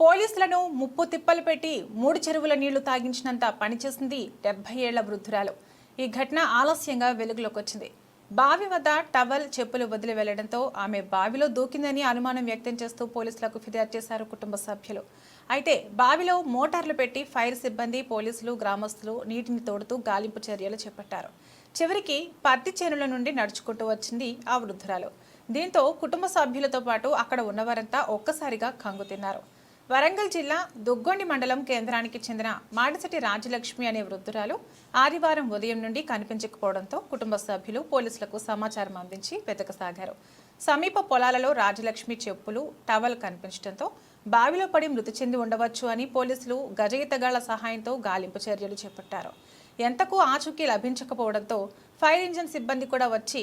పోలీసులను ముప్పు తిప్పలు పెట్టి మూడు చెరువుల నీళ్ళు తాగించినంత పనిచేసింది డెబ్బై ఏళ్ళ వృద్ధురాలు. ఈ ఘటన ఆలస్యంగా వెలుగులోకి వచ్చింది. బావి వద్ద టవల్ చెప్పులు వదిలి వెళ్ళడంతో ఆమె బావిలో దూకిందని అనుమానం వ్యక్తం చేస్తూ పోలీసులకు ఫిర్యాదు చేశారు కుటుంబ సభ్యులు. అయితే బావిలో మోటార్లు పెట్టి ఫైర్ సిబ్బంది పోలీసులు గ్రామస్తులు నీటిని తోడుతూ గాలింపు చర్యలు చేపట్టారు. చివరికి పత్తి చేనుల నుండి నడుచుకుంటూ వచ్చింది ఆ వృద్ధురాలు. దీంతో కుటుంబ సభ్యులతో పాటు అక్కడ ఉన్నవారంతా ఒక్కసారిగా కంగుతిన్నారు తిన్నారు. వరంగల్ జిల్లా దుగ్గొండి మండలం కేంద్రానికి చెందిన మాడిసటి రాజలక్ష్మి అనే వృద్ధురాలు ఆదివారం ఉదయం నుండి కనిపించకపోవడంతో కుటుంబ సభ్యులు పోలీసులకు సమాచారం అందించి వెతకసాగారు. సమీప పొలాలలో రాజలక్ష్మి చెప్పులు టవల్ కనిపించడంతో బావిలో పడి మృతి చెంది ఉండవచ్చు అని పోలీసులు గజయితగాళ్ళ సహాయంతో గాలింపు చర్యలు చేపట్టారు. ఎంతకు ఆచూకీ లభించకపోవడంతో ఫైర్ ఇంజిన్ సిబ్బంది కూడా వచ్చి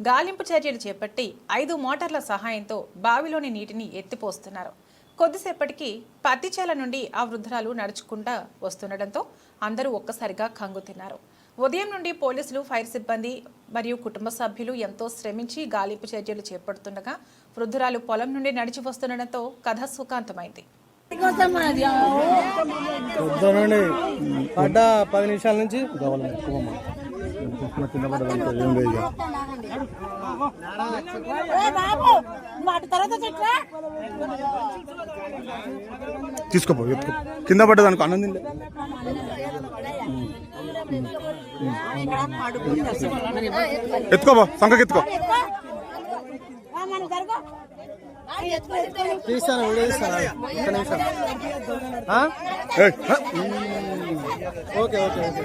గాలింపు చర్యలు చేపట్టి ఐదు మోటార్ల సహాయంతో బావిలోని నీటిని ఎత్తిపోస్తున్నారు. కొద్దిసేపటికి పత్తిచేల నుండి ఆ వృద్ధురాలు నడుచుకుంటా వస్తుండటంతో అందరూ ఒక్కసారిగా కంగు తిన్నారు. ఉదయం నుండి పోలీసులు ఫైర్ సిబ్బంది మరియు కుటుంబ సభ్యులు ఎంతో శ్రమించి గాలింపు చర్యలు చేపడుతుండగా వృద్ధురాలు పొలం నుండి నడిచి వస్తుండటంతో కథ సుఖాంతమైంది. పడ్డ పది నిమిషాల నుంచి తీసుకోపో ఎత్తుకో. కింద పడ్డది అనుకో అన్నం తినలే. ఎత్తుకోబో సంఖకి ఎత్తుకో. తీస్తాను ఓకే ఓకే. ఓకే.